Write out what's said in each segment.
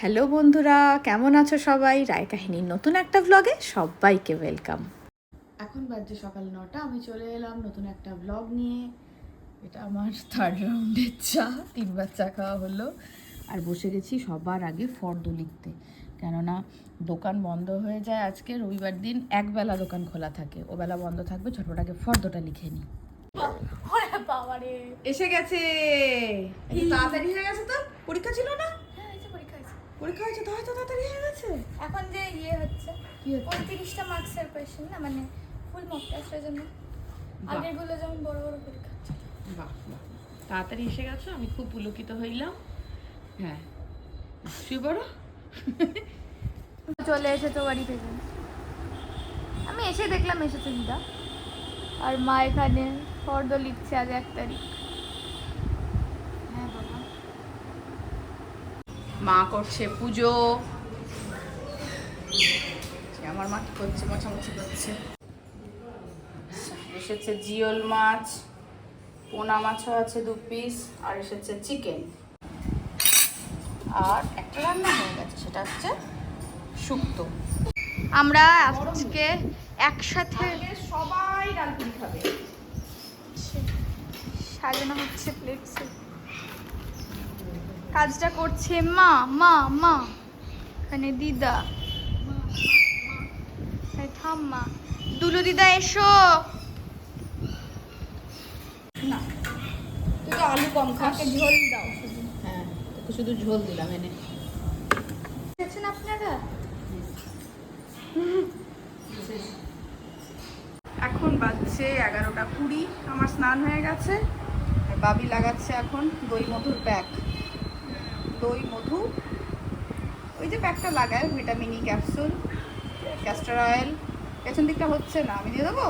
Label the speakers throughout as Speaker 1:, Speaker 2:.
Speaker 1: Hello বন্ধুরা কেমন আছো সবাই? রায় কাহিনীর নতুন একটা ব্লগে সবাইকে ওয়েলকাম এখন বাজছে সকাল নটা আমি চলে এলাম নতুন একটা ব্লগ নিয়ে। এটা আমার থার্ড রাউন্ডের চা তিনবার চা খাওয়া হলো। আর বসে গেছি সবার আগে ফর্দ লিখতে। কেননা দোকান বন্ধ হয়ে যায় আজকে রবিবার দিন একবেলা দোকান খোলা থাকে। ওবেলা বন্ধ থাকবে ছোটটাকে আগে ফর্দটা লিখে নিই।
Speaker 2: ওরে বাবারে।
Speaker 1: এসে গেছে! তাড়াতাড়ি হয়ে গেছে তো? পরীক্ষা ছিল না?
Speaker 2: পরীক্ষা হয়েছে
Speaker 1: তো হয়তো তাড়াতাড়ি হয়ে গেছে।
Speaker 2: এখন যে ইয়ে হচ্ছে
Speaker 1: কি হচ্ছে?
Speaker 2: পঁয়ত্রিশটা মার্কসের কোয়েশ্চেন না মানে ফুল মক টেস্টের জন্য। আগেরগুলো যেমন বড় বড় পরীক্ষা হচ্ছে।
Speaker 1: বাহ বাহ। তাড়াতাড়ি এসে গেছো আমি খুব পুলকিত হইলাম। হ্যাঁ। শুয়ে পড়ো
Speaker 2: চলে এসেছ বাড়ি থেকে। আমি এসে দেখলাম এসেছে দিদা। আর মা এখানে ফর্দ লিখছে আজ এক তারিখ হ্যাঁ বাবা
Speaker 1: মা করছে পুজো। আমার মা কি করছে মোছামুছি করছে। এসেছে জিওল মাছ পোনা মাছও আছে দু পিস আর এসেছে চিকেন আর একটা রান্না হয়ে গেছে সেটা হচ্ছে শুক্তো।
Speaker 2: আমরা আজকে একসাথে
Speaker 1: সবাই রান্না খাবে।
Speaker 2: সাজানো হচ্ছে প্লেট কাজটা করছে মা মা মা। এখানে দিদা। এই থাম মা। দুলু দিদা এসো।
Speaker 1: না তুই তো আলু কম খাস
Speaker 2: ঝোল দাও।
Speaker 1: হ্যাঁ তোকে শুধু ঝোল দিলাম এনে।
Speaker 2: আছেন আপনারা?
Speaker 1: এখন বাজছে এগারোটা কুড়ি। আমার স্নান হয়ে গেছে। আর বাবি লাগাচ্ছে এখন দই মধুর প্যাক। দই, মধু। ওই যে প্যাকটা লাগায়, ভিটামিনি ক্যাপসুল ক্যাস্টার অয়েল পেছন দিকটা হচ্ছে না, আমি দিয়ে দেবো?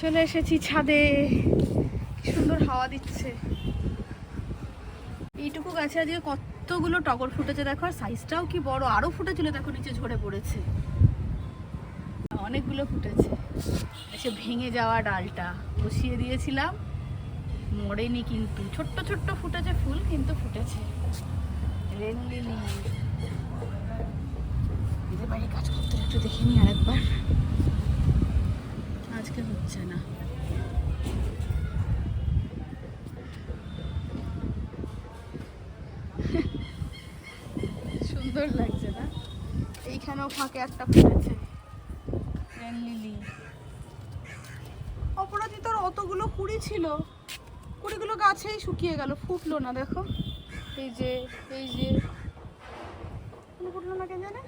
Speaker 1: চলে এসেছি ছাদে। সুন্দর হাওয়া দিচ্ছে। এইটুকু গাছে আজকে কতগুলো টগর ফুটেছে দেখো, আর সাইজটাও কি বড়, আরও ফুটেছিল দেখো, নিচে ঝরে পড়েছে। অনেকগুলো ফুটেছে। এসে ভেঙে যাওয়া ডালটা, বসিয়ে দিয়েছিলাম। মরেনি কিন্তু। ছোট্ট ছোট্ট ফুটেছে ফুল, কিন্তু ফুটেছে। লিলি এদের বাড়ি কাজ করতে একটু দেখে নি আরেকবার। আজকে হচ্ছে না। সুন্দর লাগছে না? এইখানেও ফাঁকে একটা ফুটেছে। লিলি অপরাজিতার অতগুলো কুড়ি ছিল। গাছেই শুকিয়ে গেল ফুটলো না দেখো। এই যে এই যে। ফুটলো না কে জানে?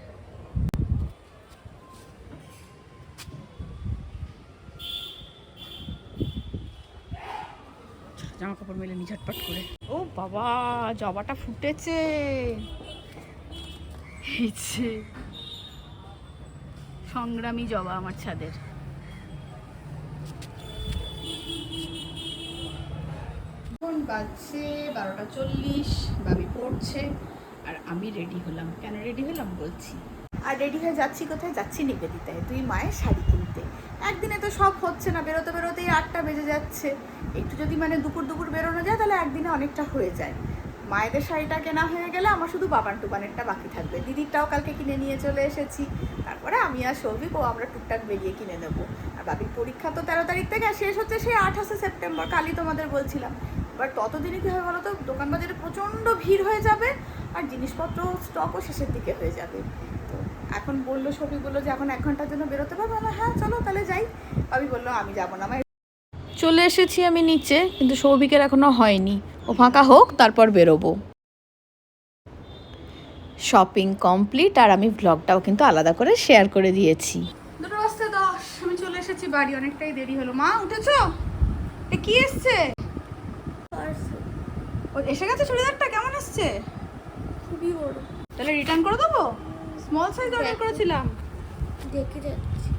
Speaker 1: জামা কাপড় মেলে নি ঝটপট করে। ও বাবা জবাটা ফুটেছে। সংগ্রামী জবা আমার ছাদের। বাজছে বারোটা চল্লিশ বাবি পড়ছে, আর আমি রেডি হলাম। কেন রেডি হলাম বলছি? আর রেডি হয়ে যাচ্ছি কোথায়? যাচ্ছি নিবেদিতায় তুই মায়ের শাড়ি কিনতে। একদিনে তো সব হচ্ছে না, বেরোতে বেরোতেই আটটা বেজে যাচ্ছে। একটু যদি মানে দুপুর দুপুর বেরোনো যায়, তাহলে একদিনে অনেকটা হয়ে যায়। মায়েদের শাড়িটা কেনা হয়ে গেলে আমার শুধু বাবান টুবানেরটা বাকি থাকবে। দিদিরটাও কালকে কিনে নিয়ে চলে এসেছি। তারপরে আমি আর সৌভিক, ও আমরা টুকটাক বেরিয়ে কিনে নেব। আর বাবির পরীক্ষা তো তেরো তারিখ থেকে শেষ হচ্ছে, সেই আঠাশে সেপ্টেম্বর, কালই তোমাদের বলছিলাম। এবার ততদিনই কী হবে বলো তো দোকান বাজারে প্রচণ্ড ভিড় হয়ে যাবে আর জিনিসপত্র স্টকও শেষের দিকে হয়ে যাবে। তো এখন বলল সবই বলল যে এখন এক ঘণ্টার জন্য বেরোতে পারব? আমার হ্যাঁ চলো তাহলে যাই। বাবি বলল আমি যাব না। আমার চলে এসেছি আমি নিচে কিন্তু সৌভিকের এখনও হয়নি। ও ফাঁকা হোক তারপর বেরোবো। শপিং কমপ্লিট আর আমি ব্লগটাও কিন্তু আলাদা করে শেয়ার করে দিয়েছি। দুটো বাজতে দশ আমি চলে এসেছি বাড়ি অনেকটাই দেরি হলো। মা উঠেছো? কি এসছে? ও এসে গেছে চুড়িদারটা? কেমন এসছে?
Speaker 2: খুবই বড়।
Speaker 1: তাহলে রিটার্ন করে দেবো? স্মল সাইজ অর্ডার করেছিলাম।
Speaker 2: দেখে যাচ্ছি।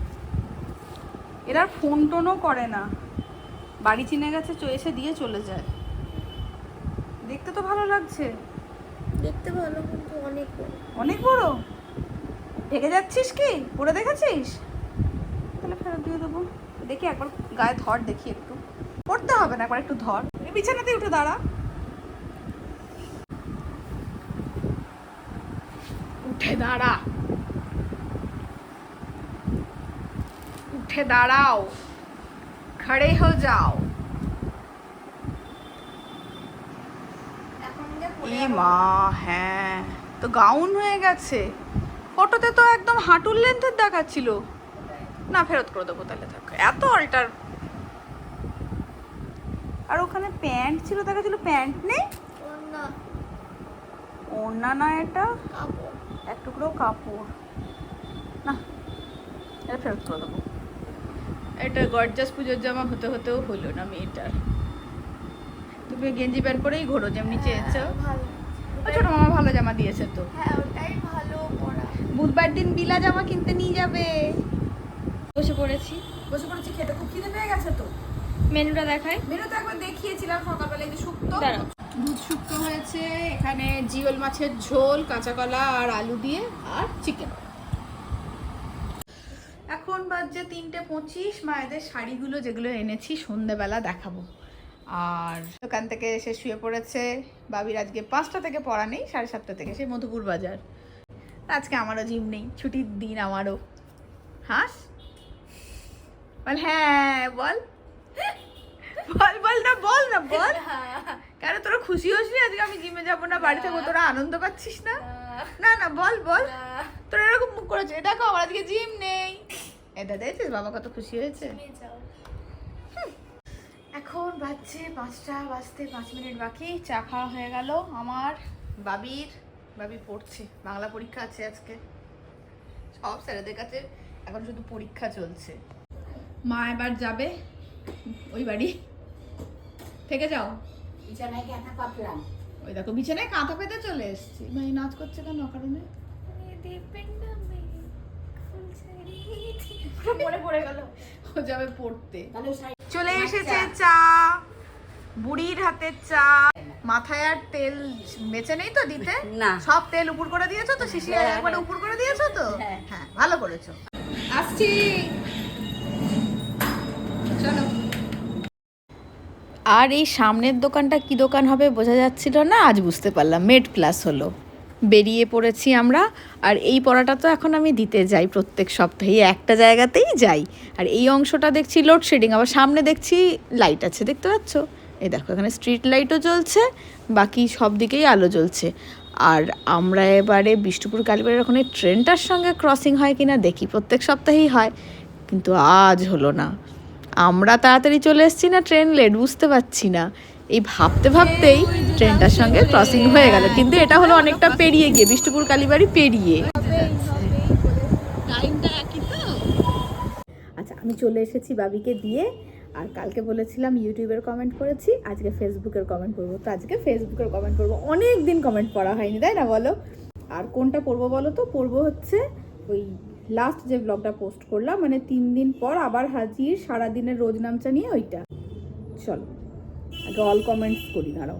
Speaker 1: এরা ফোন টোনও করে না। বাড়ি চিনে গেছে এসে দিয়ে চলে যায়। দেখতে তো ভালো লাগছে।
Speaker 2: দেখতে ভালো কিন্তু অনেক বড়।
Speaker 1: অনেক বড়? ঢেকে যাচ্ছিস কি? পরে দেখেছিস? তাহলে ফেরত দিয়ে দেবো। দেখি একবার গায়ে ধর দেখি একটু। পড়তে হবে না একবার একটু ধর। বিছানাতেই উঠে দাঁড়া। উঠে দাঁড়া। উঠে দাঁড়াও। খড়ে হো যাও। এ মা হ্যাঁ তো গাউন হয়ে গেছে। ফটোতে তো একদম হাঁটুর লেন্থের দেখাচ্ছিল। না ফেরত করে দেবো তাহলে থাক। এত অল্টার আর ওখানে প্যান্ট ছিল দেখাচ্ছিল প্যান্ট নেই? ওড়না। না এটা? এক টুকরো কাপড়। না এটা ফেরত করে দেবো। এটা গর্জাস পুজোর জামা হতে হতেও হলো না মেয়েটার তুমি গেঞ্জি প্যান্ট পরেই ঘোরো যেমনি চেয়েছো
Speaker 2: ভালো।
Speaker 1: ও ছোট মামা ভালো জামা দিয়েছে তো।
Speaker 2: হ্যাঁ
Speaker 1: বুধবার দিন বিলা জামা কিনতে নিয়ে যাবে।
Speaker 2: বসে পড়েছি।
Speaker 1: বসে পড়েছি খেতে খুব খিদে পেয়ে গেছে তো।
Speaker 2: মেনুটা দেখাই।
Speaker 1: মেনু তো একবার দেখিয়েছিলাম সকালবেলা এই যে শুক্তো। দুধ শুক্তো হয়েছে, এখানে জিওল মাছের ঝোল, কাঁচা কলা আর আলু দিয়ে আর চিকেন এখন বাজছে তিনটে পঁচিশ, মায়েদের শাড়িগুলো যেগুলো এনেছি, সন্ধেবেলা দেখাবো। আর দোকান থেকে এসে শুয়ে পড়েছে, বাবির আজকে পাঁচটা থেকে পড়া নেই, সাড়ে সাতটা থেকে, সেই মধুপুর বাজার। আজকে আমারও জিম নেই, ছুটির দিন আমারও। হাস? বল হ্যাঁ বল বল না বল না বল কেন তোরা খুশি হসনি আজকে আমি জিমে যাব না বাড়ি থাকব। তোরা আনন্দ পাচ্ছিস না? না। না বল বল। তোরা এরকম মুখ করেছে দেখো আমার আজকে জিম নেই। এটা দেখছিস বাবা কত খুশি হয়েছে। এখন বাজছে পাঁচটা বাজতে পাঁচ মিনিট বাকি। চা খাওয়া হয়ে গেল। আমার বাবির বাবি পড়ছে। বাংলা পরীক্ষা আছে আজকে। সব স্যারেদের কাছে এখন শুধু পরীক্ষা চলছে। মা এবার যাবে। ওই বাড়ি। থেকে যাও।
Speaker 3: বিছানায় কেনা পাতলাম
Speaker 1: ওই দেখো বিছানায় কাঁথা পেতে চলে এসেছি। ভাই নাচ করছে কেন কারণে
Speaker 2: মনে পড়ে গেল।
Speaker 1: ও যাবে পড়তে। চলে এসেছে চা। বুড়ির হাতের চা। মাথায় আর তেল বেঁচে নেই তো দিতে?
Speaker 3: না।
Speaker 1: সব তেল উপর করে দিয়েছ তো? শিশি
Speaker 3: হ্যাঁ,
Speaker 1: একবারে
Speaker 3: হ্যাঁ।
Speaker 1: উপর করে দিয়েছ তো?
Speaker 3: হ্যাঁ।
Speaker 1: হ্যাঁ ভালো করেছ। আসছি। চলো। আর এই সামনের দোকানটা কি দোকান হবে বোঝা যাচ্ছিল না, আজ বুঝতে পারলাম। মেড প্লাস হলো। বেরিয়ে পড়েছি আমরা, আর এই পড়াটা তো এখন আমি দিতে যাই প্রত্যেক সপ্তাহে একটা জায়গাতেই যাই। আর এই অংশটা দেখছি লোডশেডিং আবার সামনে দেখছি লাইট আছে, দেখতে পাচ্ছ? এই দেখো, এখানে স্ট্রিট লাইটও জ্বলছে, বাকি সব দিকেই আলো জ্বলছে। আর আমরা এবারে বিষ্ণুপুর কালীবাড়ির ওখানে ট্রেনটার সঙ্গে ক্রসিং হয় কিনা দেখি, প্রত্যেক সপ্তাহেই হয়, কিন্তু আজ হলো না। আমরা তাড়াতাড়ি চলে এসেছি না ট্রেন লেট বুঝতে পারছি না। এই ভাবতে ভাবতেই ট্রেনটার সঙ্গে ক্রসিং হয়ে গেল। কিন্তু এটা হলো অনেকটা পেরিয়ে গিয়ে বিষ্ণুপুর কালীবাড়ি পেরিয়ে। টাইমটা আচ্ছা আমি চলে এসেছি বাবিকে দিয়ে। আর কালকে বলেছিলাম ইউটিউবের কমেন্ট করেছি আজকে ফেসবুকের কমেন্ট করব। তো আজকে ফেসবুকের কমেন্ট করব। অনেক দিন কমেন্ট পড়া হয়নি তাই না বলো? আর কোনটা পড়ব বলো তো? পড়ব হচ্ছে ওই লাস্ট যে ব্লগটা পোস্ট করলাম মানে তিন দিন পর আবার হাজির, সারাদিনের রোজ নামচা নিয়ে ওইটা। চলো, আগে অল কমেন্টস করি, দাঁড়াও।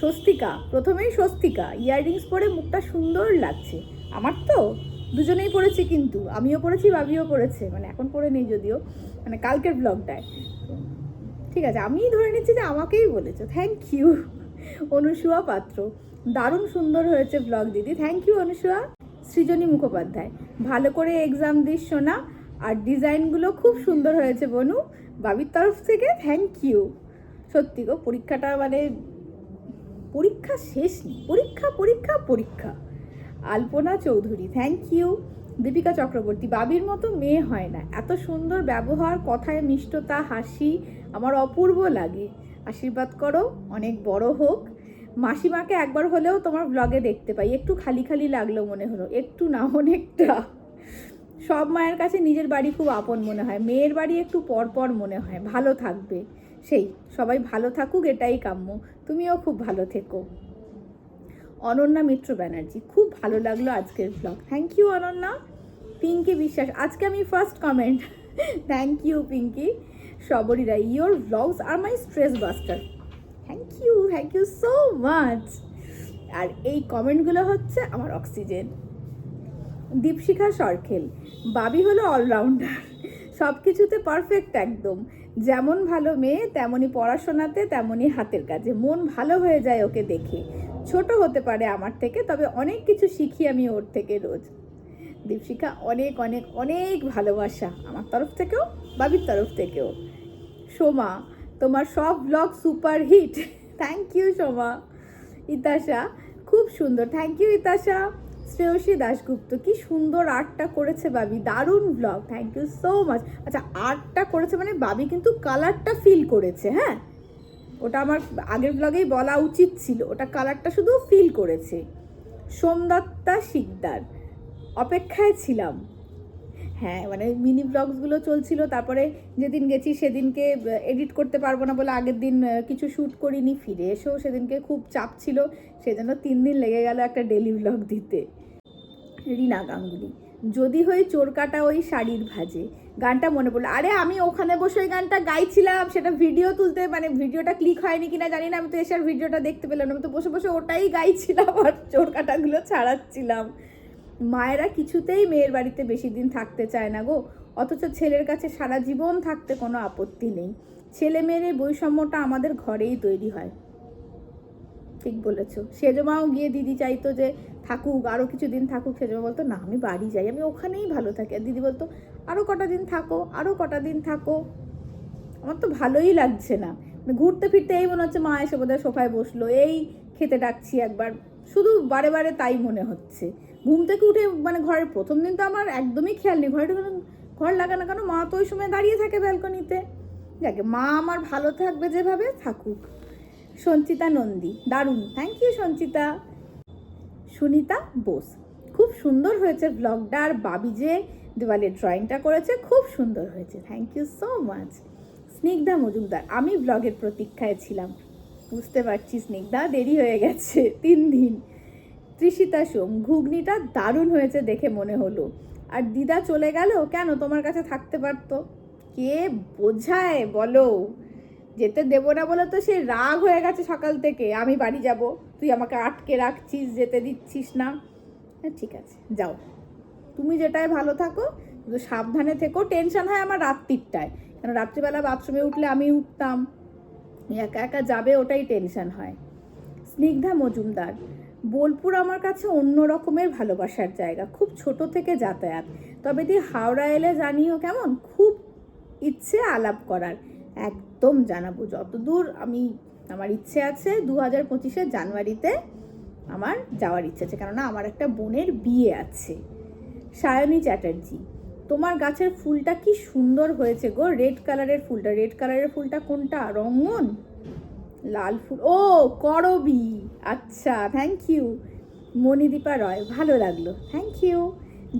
Speaker 1: স্বস্তিকা, প্রথমেই স্বস্তিকা ইয়াররিংস পরে মুখটা সুন্দর লাগছে। আমার তো দুজনেই পড়েছি কিন্তু, আমিও পড়েছি বাবিও পড়েছে মানে এখন পড়ে নেই যদিও মানে কালকের ব্লগটায় ঠিক আছে, আমিই ধরে নিচ্ছি যে আমাকেই বলেছ। থ্যাংক ইউ অনুসুয়া পাত্র। দারুণ সুন্দর হয়েছে ব্লগ দিদি। Thank you Anusuya. সৃজনী মুখোপাধ্যায়। ভালো করে এক্সাম দিস শোনা আর ডিজাইনগুলো খুব সুন্দর হয়েছে, বনু। বাবির তরফ থেকে থ্যাংক ইউ সত্যি গো, পরীক্ষাটা মানে পরীক্ষা শেষ নেই। পরীক্ষা পরীক্ষা পরীক্ষা। আলপনা চৌধুরী থ্যাংক ইউ দীপিকা চক্রবর্তী, বাবির মতো মেয়ে হয় না। এত সুন্দর ব্যবহার, কথায় মিষ্টতা, হাসি, আমার অপূর্ব লাগে। আশীর্বাদ করো, অনেক বড় হোক। মাসিমাকে একবার হলেও তোমার ব্লগে দেখতে পাই। একটু খালি খালি লাগল মনে হলো, একটু না অনেকটা। সব মায়ের কাছে নিজের বাড়ি খুব আপন মনে হয়, মেয়ের বাড়ি একটু পর পর মনে হয়, ভালো থাকবে। সেই, সবাই ভালো থাকুক, এটাই কাম্য। তুমিও খুব ভালো থেকো। অনন্যা মিত্র ব্যানার্জি, খুব ভালো লাগল আজকের blog thank you Ananya. Pinki Biswas, আজকে আমি first comment thank you Pinki. সবরীরা your blogs are my stress buster thank you thank you so much আর এই কমেন্টগুলো হচ্ছে আমার অক্সিজেন দীপশিখা সরখেল, বাবি হলো অলরাউন্ডার সব কিছুতে পারফেক্ট একদম। যেমন ভালো মেয়ে তেমনই পড়াশোনাতে তেমনই হাতের কাজে। মন ভালো হয়ে যায় ওকে দেখে। ছোট হতে পারে আমার থেকে, তবে অনেক কিছু শিখি আমি ওর থেকে রোজ। দীপশিখা অনেক অনেক অনেক ভালোবাসা আমার তরফ থেকেও, বাবির তরফ থেকেও। সোমা তোমার সব blog super hit thank you Soma. Itasha, খুব সুন্দর। Thank you Itasha. Shreyasi Dasgupta, কি সুন্দর আর্টটা করেছে বাবি। দারুণ blog thank you so much আচ্ছা আর্টটা করেছে মানে বাবি কিন্তু কালারটা ফিল করেছে হ্যাঁ? ওটা আমার আগের ব্লগেই বলা উচিত ছিল। ওটা কালারটা শুধু ফিল করেছে। সোমদত্তা শিকদার, অপেক্ষায় ছিলাম। হ্যাঁ মানে মিনি ব্লগসগুলো চলছিল, তারপরে যেদিন গেছি সেদিনকে এডিট করতে পারব না বলে আগের দিন কিছু শ্যুট করিনি, ফিরে এসেও সেদিনকে খুব চাপ ছিল, সেজন্য তিন দিন লেগে গেল একটা ডেলি ব্লগ দিতে। রিনা গাঙ্গুলি, যদি হই চোর কাটা ওই শাড়ির ভাজে। গানটা মনে পড়ল, আরে আমি ওখানে বসে ওই গানটা গাইছিলাম, সেটা ভিডিও তুলতে মানে ভিডিওটা ক্লিক হয়নি কিনা জানি না, আমি তো এসে ভিডিওটা দেখতে পেলাম আমি তো বসে বসে ওটাই গাইছিলাম আর চোর কাটাগুলো ছাড়াচ্ছিলাম। মায়েরা কিছুতেই মেয়ের বাড়িতে বেশি দিন থাকতে চায় না গো। অথচ ছেলের কাছে সারা জীবন থাকতে কোনো আপত্তি নেই। ছেলে মেয়ের এই বৈষম্যটা আমাদের ঘরেই তৈরি হয়। ঠিক বলেছ। সেজমাও গিয়ে দিদি চাইতো যে, থাকুক আরও কিছু দিন থাকুক, সেজমা বলতো, না, আমি বাড়ি যাই, আমি ওখানেই ভালো থাকি। আর দিদি বলতো আরও কটা দিন থাকো আরও কটা দিন থাকো। আমার তো ভালোই লাগছে না। মানে ঘুরতে ফিরতে এই মনে হচ্ছে মা এসে বোধহয় সোফায় বসল। এই, খেতে ডাকছি একবার। শুধু বারে বারে তাই মনে হচ্ছে। ঘুম থেকে উঠে মানে ঘরের প্রথম দিন তো আমার একদমই খেয়াল নেই। ঘরে ঘর লাগানো কেন? মা তো ওই সময় দাঁড়িয়ে থাকে ব্যালকনিতে যাকে, মা আমার ভালো থাকবে যেভাবে থাকুক। সঞ্চিতা নন্দী, দারুণ। Thank you Sanchita. Sunita Bose, খুব সুন্দর হয়েছে ব্লগটা আর বাবি যে দেওয়ালের ড্রয়িংটা করেছে, খুব সুন্দর হয়েছে। Thank you so much Snigdha Majumdar, আমি ব্লগের প্রতীক্ষায় ছিলাম। বুঝতে পারছি স্নিগ্ধা, দেরি হয়ে গেছে। তিন দিন। তৃষিতা সোম, ঘুগনিটা দারুণ হয়েছে দেখে মনে হলো। আর দিদা চলে গেল? কেন তোমার কাছে থাকতে পারতো? কে বোঝায় বলো? যেতে দেবো না বলে তো সে রাগ হয়ে গেছে সকাল থেকে। আমি বাড়ি যাব। তুই আমাকে আটকে রাখছিস, যেতে দিচ্ছিস না। হ্যাঁ ঠিক আছে, যাও। তুমি যেটায় ভালো থাকো, কিন্তু সাবধানে থেকো। টেনশন হয় আমার রাত্রিরটায়। কেন রাত্রিবেলা বাথরুমে উঠলে আমি উঠতাম। একা একা যাবে ওটাই টেনশন হয়। স্নিগ্ধা মজুমদার বোলপুর আমার কাছে অন্য রকমের ভালোবাসার জায়গা, খুব ছোট থেকে যাতায়াত। তবে দি হাওড়া এলে জানিও কেমন, খুব ইচ্ছে আলাপ করার, একদম জানাব। যতদূর আমি, আমার ইচ্ছে আছে দু হাজার পঁচিশে জানুয়ারিতে আমার যাওয়ার ইচ্ছে আছে, কেননা আমার একটা বোনের বিয়ে আছে। সায়নী চ্যাটার্জি, তোমার গাছের ফুলটা কি সুন্দর হয়েছে গো, রেড কালারের ফুলটা, রেড কালারের ফুলটা কোনটা রঙন লাল ফুল। ও, করবি। আচ্ছা থ্যাংক ইউ মণিদীপা রয়, ভালো লাগল। Thank you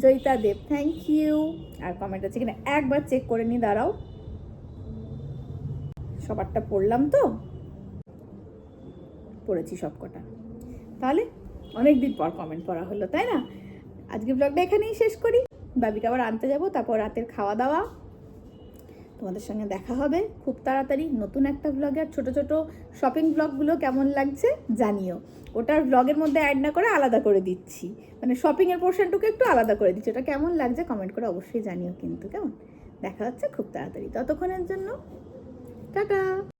Speaker 1: Joyita Deb thank you R comment আছে কিনা, একবার চেক করে নি, দাঁড়াও। সবারটা পড়লাম তো। পড়েছি সব কটা তাহলে অনেক দিন পর কমেন্ট পড়া হলো, তাই না? আজকে ব্লগটা এখানেই শেষ করি। বাবিকে আবার আনতে যাব, তারপর রাতের খাওয়া দাওয়া তোমাদের সঙ্গে দেখা হবে। খুব তাড়াতাড়ি নতুন একটা ব্লগে আর ছোটো ছোটো শপিং ব্লগগুলো কেমন লাগছে জানিও। ওটার ব্লগের মধ্যে অ্যাড না করে আলাদা করে দিচ্ছি। মানে শপিংয়ের পোর্শনটুকু একটু আলাদা করে দিচ্ছি। ওটা কেমন লাগছে কমেন্ট করে অবশ্যই জানিও কিন্তু, কেমন? দেখা হচ্ছে খুব তাড়াতাড়ি। ততক্ষণের জন্য, টাটা!